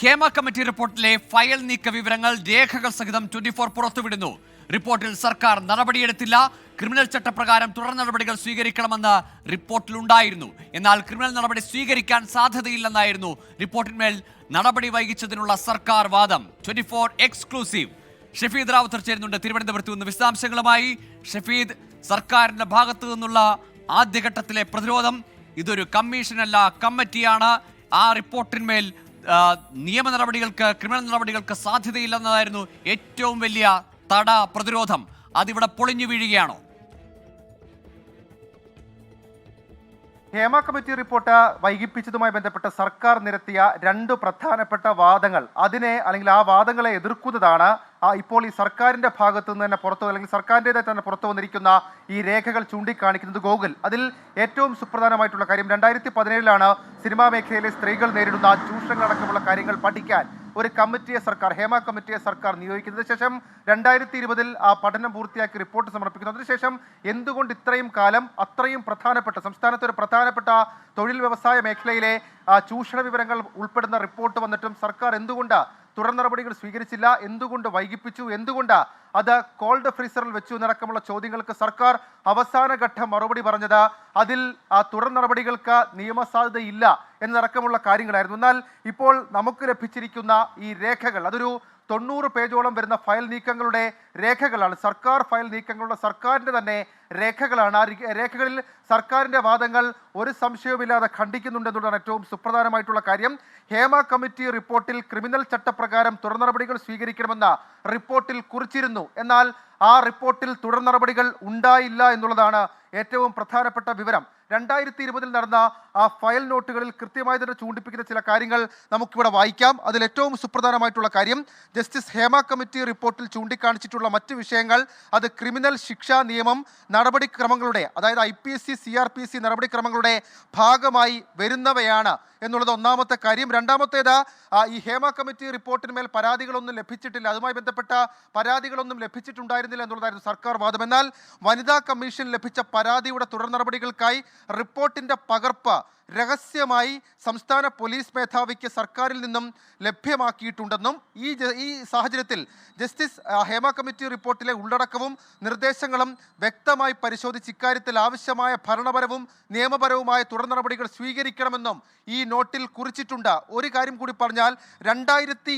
Hema committee റിപ്പോർട്ടിലെ file നീക്ക വിവരങ്ങൾ രേഖകൾ സഹിതം ട്വന്റി ഫോർ പുറത്തുവിടുന്നു. റിപ്പോർട്ടിൽ സർക്കാർ നടപടിയെടുത്തില്ല. ക്രിമിനൽ ചട്ടപ്രകാരം തുടർ നടപടികൾ സ്വീകരിക്കണമെന്ന് റിപ്പോർട്ടിലുണ്ടായിരുന്നു. എന്നാൽ ക്രിമിനൽ നടപടി സ്വീകരിക്കാൻ സാധ്യതയില്ലെന്നായിരുന്നു റിപ്പോർട്ടിന്മേൽ നടപടി വൈകിച്ചതിനുള്ള സർക്കാർ വാദം. Twenty four exclusive. Shafeed Rawther ചേരുന്നുണ്ട്. തിരുവനന്തപുരത്ത് നിന്ന് വിശദാംശങ്ങളുമായി ഷഫീദ് സർക്കാരിന്റെ ഭാഗത്തു നിന്നുള്ള ആദ്യഘട്ടത്തിലെ പ്രതിരോധം ഇതൊരു കമ്മീഷനല്ല കമ്മിറ്റിയാണ്. ആ റിപ്പോർട്ടിന്മേൽ നിയമ നടപടികൾക്ക് ക്രിമിനൽ നടപടികൾക്ക് സാധ്യതയില്ലെന്നതായിരുന്നു ഏറ്റവും വലിയ തട പ്രതിരോധം. അതിവിടെ പൊളിഞ്ഞു വീഴുകയാണോ? ഹേമ കമ്മിറ്റി റിപ്പോർട്ട് വൈകിപ്പിച്ചതുമായി ബന്ധപ്പെട്ട് സർക്കാർ നിരത്തിയ രണ്ട് പ്രധാനപ്പെട്ട വാദങ്ങൾ. അതിനെ അല്ലെങ്കിൽ ആ വാദങ്ങളെ എതിർക്കുന്നതാണ് ഇപ്പോൾ ഈ സർക്കാരിന്റെ ഭാഗത്തു നിന്ന് തന്നെ പുറത്തു അല്ലെങ്കിൽ സർക്കാരിന്റെതായി തന്നെ പുറത്തു വന്നിരിക്കുന്ന ഈ രേഖകൾ ചൂണ്ടിക്കാണിക്കുന്നത് ഗോകുൽ അതിൽ ഏറ്റവും സുപ്രധാനമായിട്ടുള്ള കാര്യം രണ്ടായിരത്തി പതിനേഴിലാണ് സിനിമാ മേഖലയിലെ സ്ത്രീകൾ നേരിടുന്ന ചൂഷണങ്ങളടക്കമുള്ള കാര്യങ്ങൾ പഠിക്കാൻ ഒരു കമ്മിറ്റിയെ സർക്കാർ ഹേമ കമ്മിറ്റിയെ സർക്കാർ നിയോഗിക്കുന്നതിന് ശേഷം രണ്ടായിരത്തി ഇരുപതിൽ ആ പഠനം പൂർത്തിയാക്കി റിപ്പോർട്ട് സമർപ്പിക്കുന്നു. അതിനുശേഷം എന്തുകൊണ്ട് ഇത്രയും കാലം അത്രയും പ്രധാനപ്പെട്ട സംസ്ഥാനത്തെ ഒരു പ്രധാനപ്പെട്ട തൊഴിൽ വ്യവസായ മേഖലയിലെ ചൂഷണ വിവരങ്ങൾ ഉൾപ്പെടുന്ന റിപ്പോർട്ട് വന്നിട്ടും സർക്കാർ എന്തുകൊണ്ട് തുടർ നടപടികൾ സ്വീകരിച്ചില്ല. എന്തുകൊണ്ട് വൈകിപ്പിച്ചു? എന്തുകൊണ്ട് അത് കോൾഡ് ഫ്രീസറിൽ വെച്ചു എന്നടക്കമുള്ള ചോദ്യങ്ങൾക്ക് സർക്കാർ അവസാനഘട്ട മറുപടി പറഞ്ഞത് അതിൽ ആ തുടർ നടപടികൾക്ക് നിയമസാധ്യതയില്ല എന്നടക്കമുള്ള കാര്യങ്ങളായിരുന്നു. എന്നാൽ ഇപ്പോൾ നമുക്ക് ലഭിച്ചിരിക്കുന്ന ഈ രേഖകൾ അതൊരു തൊണ്ണൂറ് പേജോളം വരുന്ന ഫയൽ നീക്കങ്ങളുടെ രേഖകളാണ്. സർക്കാർ ഫയൽ നീക്കങ്ങളുടെ സർക്കാരിന്റെ തന്നെ രേഖകളാണ്. ആ രേഖകളിൽ സർക്കാരിന്റെ വാദങ്ങൾ ഒരു സംശയവുമില്ലാതെ ഖണ്ഡിക്കുന്നുണ്ടെന്നുള്ളതാണ് ഏറ്റവും സുപ്രധാനമായിട്ടുള്ള കാര്യം. ഹേമ കമ്മിറ്റി റിപ്പോർട്ടിൽ ക്രിമിനൽ ചട്ടപ്രകാരം തുടർ നടപടികൾ സ്വീകരിക്കണമെന്ന് റിപ്പോർട്ടിൽ കുറിച്ചിരുന്നു. എന്നാൽ ആ റിപ്പോർട്ടിൽ തുടർ നടപടികൾ ഉണ്ടായില്ല എന്നുള്ളതാണ് ഏറ്റവും പ്രധാനപ്പെട്ട വിവരം. രണ്ടായിരത്തി ഇരുപതിൽ നടന്ന ആ ഫയൽ നോട്ടുകളിൽ കൃത്യമായി തന്നെ ചൂണ്ടിപ്പിക്കുന്ന ചില കാര്യങ്ങൾ നമുക്കിവിടെ വായിക്കാം. അതിൽ ഏറ്റവും സുപ്രധാനമായിട്ടുള്ള കാര്യം ജസ്റ്റിസ് ഹേമ കമ്മിറ്റി റിപ്പോർട്ടിൽ ചൂണ്ടിക്കാണിച്ചിട്ടുള്ള മറ്റ് വിഷയങ്ങൾ അത് ക്രിമിനൽ ശിക്ഷാ നിയമം നടപടിക്രമങ്ങളുടെ അതായത് I P S C C R P C നടപടിക്രമങ്ങളുടെ ഭാഗമായി വരുന്നവയാണ് എന്നുള്ളത് ഒന്നാമത്തെ കാര്യം. രണ്ടാമത്തേത് ഈ ഹേമ കമ്മിറ്റി റിപ്പോർട്ടിന്മേൽ പരാതികളൊന്നും ലഭിച്ചിട്ടില്ല. അതുമായി ബന്ധപ്പെട്ട പരാതികളൊന്നും ലഭിച്ചിട്ടുണ്ടായിരുന്നില്ല എന്നുള്ളതായിരുന്നു സർക്കാർ വാദം. എന്നാൽ വനിതാ കമ്മീഷൻ ലഭിച്ച പരാതിയുടെ തുടർ നടപടികൾക്കായി റിപ്പോർട്ടിന്റെ പകർപ്പ് രഹസ്യമായി സംസ്ഥാന പോലീസ് മേധാവിക്ക് സർക്കാരിൽ നിന്നും ലഭ്യമാക്കിയിട്ടുണ്ടെന്നും ഈ ഈ സാഹചര്യത്തിൽ ജസ്റ്റിസ് ഹേമ കമ്മിറ്റി റിപ്പോർട്ടിലെ ഉള്ളടക്കവും നിർദ്ദേശങ്ങളും വ്യക്തമായി പരിശോധിച്ച് ഇക്കാര്യത്തിൽ ആവശ്യമായ ഭരണപരവും നിയമപരവുമായ തുടർ നടപടികൾ സ്വീകരിക്കണമെന്നും ഈ നോട്ടിൽ കുറിച്ചിട്ടുണ്ട്. ഒരു കാര്യം കൂടി പറഞ്ഞാൽ രണ്ടായിരത്തി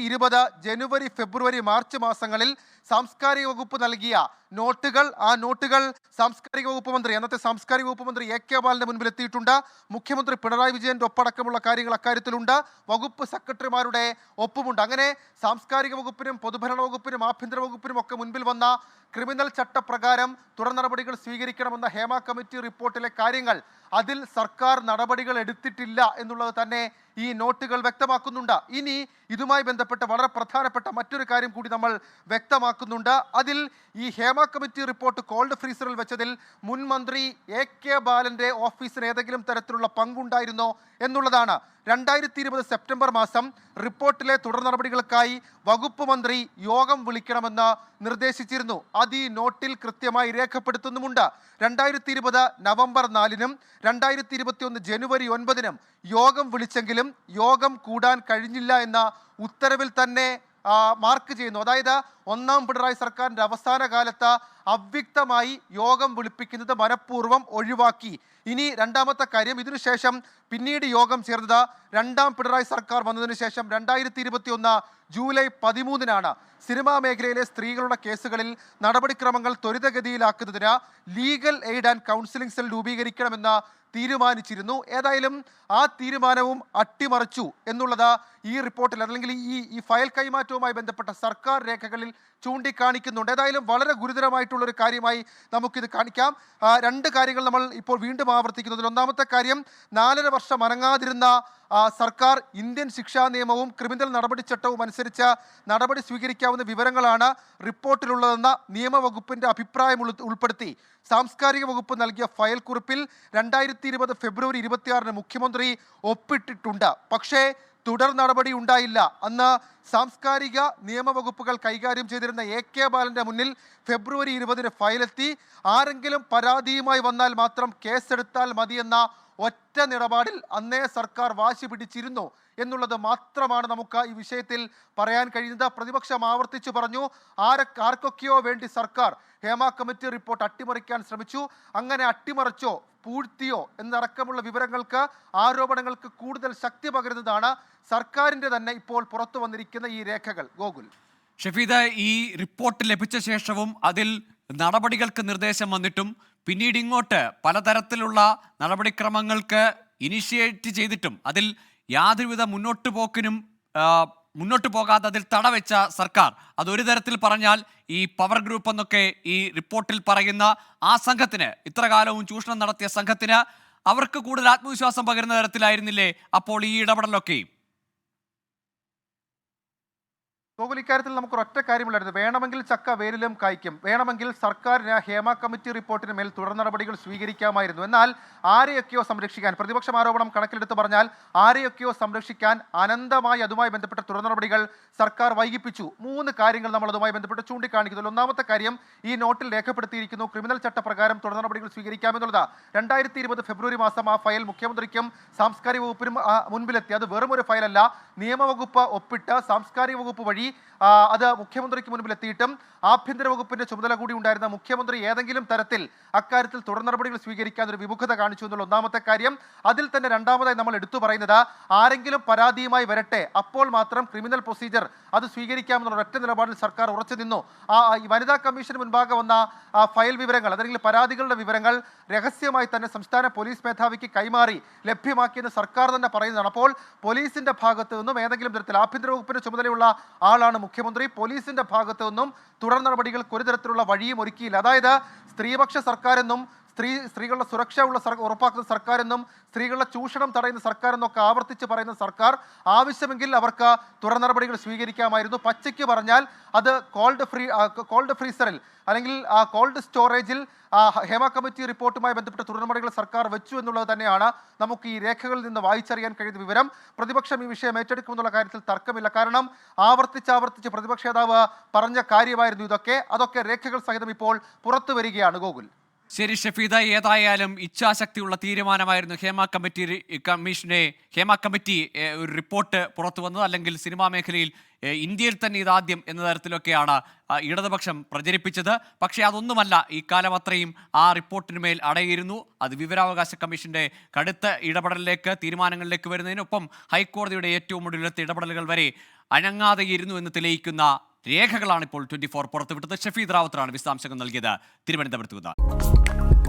ജനുവരി ഫെബ്രുവരി മാർച്ച് മാസങ്ങളിൽ സാംസ്കാരിക വകുപ്പ് നൽകിയ നോട്ടുകൾ ആ നോട്ടുകൾ സാംസ്കാരിക വകുപ്പ് മന്ത്രി അന്നത്തെ സാംസ്കാരിക വകുപ്പ് മന്ത്രി എ കെ ബാലിന്റെ മുൻപിൽ എത്തിയിട്ടുണ്ട്. മുഖ്യമന്ത്രി പിണറായി വിജയന്റെ ഒപ്പടക്കമുള്ള കാര്യങ്ങൾ അക്കാര്യത്തിലുണ്ട്. വകുപ്പ് സെക്രട്ടറിമാരുടെ ഒപ്പുമുണ്ട്. അങ്ങനെ സാംസ്കാരിക വകുപ്പിനും പൊതുഭരണ വകുപ്പിനും ആഭ്യന്തര വകുപ്പിനും ഒക്കെ മുൻപിൽ വന്ന ക്രിമിനൽ ചട്ടപ്രകാരം തുടർ നടപടികൾ സ്വീകരിക്കണമെന്ന ഹേമ കമ്മിറ്റി റിപ്പോർട്ടിലെ കാര്യങ്ങൾ അതിൽ സർക്കാർ നടപടികൾ എടുത്തിട്ടില്ല എന്നുള്ളത് തന്നെ ഈ നോട്ടുകൾ വ്യക്തമാക്കുന്നുണ്ട്. ഇനി ഇതുമായി ബന്ധപ്പെട്ട വളരെ പ്രധാനപ്പെട്ട മറ്റൊരു കാര്യം കൂടി നമ്മൾ വ്യക്തമാക്കുന്നുണ്ട്. അതിൽ ഈ ഹേമ കമ്മിറ്റി റിപ്പോർട്ട് കോൾഡ് ഫ്രീസറിൽ വെച്ചതിൽ മുൻ മന്ത്രി എ കെ ബാലന്റെ ഓഫീസിന് ഏതെങ്കിലും തരത്തിലുള്ള പങ്കുണ്ടായിരുന്നോ എന്നുള്ളതാണ്. രണ്ടായിരത്തി ഇരുപത് സെപ്റ്റംബർ മാസം റിപ്പോർട്ടിലെ തുടർ നടപടികൾക്കായി വകുപ്പ് മന്ത്രി യോഗം വിളിക്കണമെന്ന് നിർദ്ദേശിച്ചിരുന്നു. അത് ഈ നോട്ടിൽ കൃത്യമായി രേഖപ്പെടുത്തുന്നുമുണ്ട്. രണ്ടായിരത്തി ഇരുപത് നവംബർ നാലിനും രണ്ടായിരത്തി ഇരുപത്തി ഒന്ന് ജനുവരി ഒൻപതിനും യോഗം വിളിച്ചെങ്കിലും യോഗം കൂടാൻ കഴിഞ്ഞില്ല എന്ന ഉത്തരവിൽ തന്നെ മാർക്ക് ചെയ്യുന്നു. അതായത് ഒന്നാം പിണറായി സർക്കാരിന്റെ അവസാന കാലത്ത് അവ്യക്തമായി യോഗം വിളിപ്പിക്കുന്നത് മനഃപൂർവം ഒഴിവാക്കി. ഇനി രണ്ടാമത്തെ കാര്യം ഇതിനുശേഷം പിന്നീട് യോഗം ചേർന്നത് രണ്ടാം പിണറായി സർക്കാർ വന്നതിന് ശേഷം രണ്ടായിരത്തി ഇരുപത്തി ഒന്ന് ജൂലൈ പതിമൂന്നിനാണ്. സിനിമാ മേഖലയിലെ സ്ത്രീകളുടെ കേസുകളിൽ നടപടിക്രമങ്ങൾ ത്വരിതഗതിയിലാക്കുന്നതിന് legal aid and counselling cell രൂപീകരിക്കണമെന്ന് തീരുമാനിച്ചിരുന്നു. ഏതായാലും ആ തീരുമാനവും അട്ടിമറിച്ചു എന്നുള്ളത് ഈ റിപ്പോർട്ടിൽ അല്ലെങ്കിൽ ഈ ഈ ഫയൽ കൈമാറ്റവുമായി ബന്ധപ്പെട്ട സർക്കാർ രേഖകളിൽ ചൂണ്ടിക്കാണിക്കുന്നുണ്ട്. ഏതായാലും വളരെ ഗുരുതരമായിട്ടുള്ളൊരു കാര്യമായി നമുക്കിത് കാണിക്കാം. രണ്ട് കാര്യങ്ങൾ നമ്മൾ ഇപ്പോൾ വീണ്ടും ആവർത്തിക്കുന്നതിൽ ഒന്നാമത്തെ കാര്യം നാലര വർഷം അനങ്ങാതിരുന്ന സർക്കാർ ഇന്ത്യൻ ശിക്ഷാ നിയമവും ക്രിമിനൽ നടപടിച്ചട്ടവും അനുസരിച്ച് നടപടി സ്വീകരിക്കാവുന്ന വിവരങ്ങളാണ് റിപ്പോർട്ടിലുള്ളതെന്ന നിയമവകുപ്പിന്റെ അഭിപ്രായം ഉൾ- ഉൾപ്പെടുത്തി. സാംസ്കാരിക വകുപ്പ് നൽകിയ ഫയൽ കുറിപ്പിൽ രണ്ടായിരത്തി ഇരുപത് ഫെബ്രുവരി ഇരുപത്തിയാറിന് മുഖ്യമന്ത്രി ഒപ്പിട്ടിട്ടുണ്ട്. പക്ഷേ തുടർ നടപടി ഉണ്ടായില്ല. അന്ന് സാംസ്കാരിക നിയമവകുപ്പുകൾ കൈകാര്യം ചെയ്തിരുന്ന എ കെ ബാലന്റെ മുന്നിൽ ഫെബ്രുവരി ഇരുപതിന് ഫയലെത്തി. ആരെങ്കിലും പരാതിയുമായി വന്നാൽ മാത്രം കേസെടുത്താൽ മതിയെന്ന ഒറ്റ നിലപാടിൽ അന്നേ സർക്കാർ വാശി പിടിച്ചിരുന്നു എന്നുള്ളത് മാത്രമാണ് നമുക്ക് ഈ വിഷയത്തിൽ പറയാൻ കഴിയുന്നത്. പ്രതിപക്ഷം ആവർത്തിച്ചു പറഞ്ഞു ആരെ ആർക്കൊക്കെയോ വേണ്ടി സർക്കാർ ഹേമ കമ്മിറ്റി റിപ്പോർട്ട് അട്ടിമറിക്കാൻ ശ്രമിച്ചു. അങ്ങനെ അട്ടിമറിച്ചോ പൂഴ്ത്തിയോ എന്നടക്കമുള്ള വിവരങ്ങൾക്ക് ആരോപണങ്ങൾക്ക് കൂടുതൽ ശക്തി പകരുന്നതാണ് സർക്കാരിന്റെ തന്നെ ഇപ്പോൾ പുറത്തു വന്നിരിക്കുന്ന ഈ രേഖകൾ. ഗോകുൽ. ഷഫീദ ഈ റിപ്പോർട്ട് ലഭിച്ച ശേഷവും അതിൽ നടപടികൾക്ക് നിർദ്ദേശം വന്നിട്ടും പിന്നീട് ഇങ്ങോട്ട് പലതരത്തിലുള്ള നടപടിക്രമങ്ങൾക്ക് ഇനിഷ്യേറ്റ് ചെയ്തിട്ടും അതിൽ യാതൊരുവിധ മുന്നോട്ട് പോക്കിനും മുന്നോട്ട് പോകാതെ അതിൽ തടവെച്ച സർക്കാർ. അതൊരു തരത്തിൽ പറഞ്ഞാൽ ഈ പവർ ഗ്രൂപ്പ് എന്നൊക്കെ ഈ റിപ്പോർട്ടിൽ പറയുന്ന ആ സംഘത്തിന് ഇത്ര കാലവും ചൂഷണം നടത്തിയ സംഘത്തിന് അവർക്ക് കൂടുതൽ ആത്മവിശ്വാസം പകരുന്ന തരത്തിലായിരുന്നില്ലേ അപ്പോൾ ഈ ഇടപെടലൊക്കെയും? ഗോകുൽ ഇക്കാര്യത്തിൽ നമുക്ക് ഒറ്റ കാര്യമുള്ളായിരുന്നു വേണമെങ്കിൽ ചക്ക വേരിലും കായ്ക്കും. വേണമെങ്കിൽ സർക്കാരിന് ഹേമ കമ്മിറ്റി റിപ്പോർട്ടിന് മേൽ തുടർ നടപടികൾ സ്വീകരിക്കാമായിരുന്നു. എന്നാൽ ആരെയൊക്കെയോ സംരക്ഷിക്കാൻ പ്രതിപക്ഷം ആരോപണം കണക്കിലെടുത്ത് പറഞ്ഞാൽ ആരെയൊക്കെയോ സംരക്ഷിക്കാൻ അനന്തമായി അതുമായി ബന്ധപ്പെട്ട തുടർ നടപടികൾ സർക്കാർ വൈകിപ്പിച്ചു. മൂന്ന് കാര്യങ്ങൾ നമ്മൾ അതുമായി ബന്ധപ്പെട്ട് ചൂണ്ടിക്കാണിക്കുന്നു ഒന്നാമത്തെ കാര്യം ഈ നോട്ടിൽ രേഖപ്പെടുത്തിയിരിക്കുന്നു ക്രിമിനൽ ചട്ടപ്രകാരം തുടർ നടപടികൾ സ്വീകരിക്കാമെന്നുള്ളത്. രണ്ടായിരത്തി ഇരുപത് ഫെബ്രുവരി മാസം ആ ഫയൽ മുഖ്യമന്ത്രിക്കും സാംസ്കാരിക വകുപ്പിനും മുൻപിലെത്തി. അത് വെറും ഒരു ഫയലല്ല. നിയമവകുപ്പ് ഒപ്പിട്ട് സാംസ്കാരിക വകുപ്പ് വഴി ആ, അത് മുഖ്യമന്ത്രിക്ക് മുൻപിൽ എത്തിയിട്ടും ആഭ്യന്തര വകുപ്പിന്റെ ചുമതല കൂടി ഉണ്ടായിരുന്ന മുഖ്യമന്ത്രി ഏതെങ്കിലും തരത്തിൽ അക്കാര്യത്തിൽ തുടർ നടപടികൾ സ്വീകരിക്കാൻ ഒരു വിമുഖത കാണിച്ചു എന്നുള്ള ഒന്നാമത്തെ കാര്യം. അതിൽ തന്നെ രണ്ടാമതായി നമ്മൾ എടുത്തു പറയുന്നത് ആരെങ്കിലും പരാതിയുമായി വരട്ടെ അപ്പോൾ മാത്രം ക്രിമിനൽ പ്രൊസീജിയർ അത് സ്വീകരിക്കാമെന്നുള്ള ഒറ്റ നിലപാടിൽ സർക്കാർ ഉറച്ചു നിന്നു. ആ വനിതാ കമ്മീഷന് മുൻപാകെ വന്ന ഫയൽ വിവരങ്ങൾ അല്ലെങ്കിൽ പരാതികളുടെ വിവരങ്ങൾ രഹസ്യമായി തന്നെ സംസ്ഥാന പോലീസ് മേധാവിക്ക് കൈമാറി ലഭ്യമാക്കിയെന്ന് സർക്കാർ തന്നെ പറയുന്നതാണ്. അപ്പോൾ പോലീസിന്റെ ഭാഗത്തു നിന്നും ഏതെങ്കിലും തരത്തിൽ ആഭ്യന്തര വകുപ്പിന്റെ ചുമതലയുള്ള ആളാണ് മുഖ്യമന്ത്രി പോലീസിന്റെ ഭാഗത്തു നിന്നും തുടർ നടപടികൾക്ക് ഒരു തരത്തിലുള്ള വഴിയും ഒരുക്കിയില്ല. അതായത് സ്ത്രീപക്ഷ സർക്കാരെന്നും സ്ത്രീ സ്ത്രീകളുടെ സുരക്ഷ ഉള്ള ഉറപ്പാക്കുന്ന സർക്കാരെന്നും സ്ത്രീകളുടെ ചൂഷണം തടയുന്ന സർക്കാരെന്നൊക്കെ ആവർത്തിച്ച് പറയുന്ന സർക്കാർ ആവശ്യമെങ്കിൽ അവർക്ക് തുടർ നടപടികൾ സ്വീകരിക്കാമായിരുന്നു. പച്ചയ്ക്ക് പറഞ്ഞാൽ അത് കോൾഡ് ഫ്രീ കോൾഡ് ഫ്രീസറിൽ അല്ലെങ്കിൽ ആ കോൾഡ് സ്റ്റോറേജിൽ ഹേമ കമ്മിറ്റി റിപ്പോർട്ടുമായി ബന്ധപ്പെട്ട തുടർ നടപടികൾ സർക്കാർ വെച്ചു എന്നുള്ളത് തന്നെയാണ് നമുക്ക് ഈ രേഖകളിൽ നിന്ന് വായിച്ചറിയാൻ കഴിയുന്ന വിവരം. പ്രതിപക്ഷം ഈ വിഷയം ഏറ്റെടുക്കുമെന്നുള്ള കാര്യത്തിൽ തർക്കമില്ല. കാരണം ആവർത്തിച്ചാവർത്തിച്ച് ആവർത്തിച്ച് പ്രതിപക്ഷ നേതാവ് പറഞ്ഞ കാര്യമായിരുന്നു ഇതൊക്കെ. അതൊക്കെ രേഖകൾ സഹിതം ഇപ്പോൾ പുറത്തു വരികയാണ് ഗോകുൽ. ശരി ഷഫീദ ഏതായാലും ഇച്ഛാശക്തിയുള്ള തീരുമാനമായിരുന്നു ഹേമ കമ്മിറ്റി കമ്മീഷനെ ഹേമ കമ്മിറ്റി ഒരു റിപ്പോർട്ട് പുറത്തു വന്നത്. അല്ലെങ്കിൽ സിനിമാ മേഖലയിൽ ഇന്ത്യയിൽ തന്നെ ഇതാദ്യം എന്ന തരത്തിലൊക്കെയാണ് ഇടതുപക്ഷം പ്രചരിപ്പിച്ചത്. പക്ഷേ അതൊന്നുമല്ല ഈ കാലം അത്രയും ആ റിപ്പോർട്ടിന് മേൽ അടയിരുന്നു. അത് വിവരാവകാശ കമ്മീഷന്റെ കടുത്ത ഇടപെടലിലേക്ക് തീരുമാനങ്ങളിലേക്ക് വരുന്നതിനൊപ്പം ഹൈക്കോടതിയുടെ ഏറ്റവും ഒടുവിലത്തെ ഇടപെടലുകൾ വരെ അനങ്ങാതെയിരുന്നു എന്ന് തെളിയിക്കുന്ന രേഖകളാണ് ഇപ്പോൾ ട്വന്റി ഫോർ പുറത്തുവിട്ടത്. ഷഫീദ് റാവത്താണ് വിശദാംശങ്ങൾ നൽകിയത്. തിരുവനന്തപുരത്ത് നിന്ന്.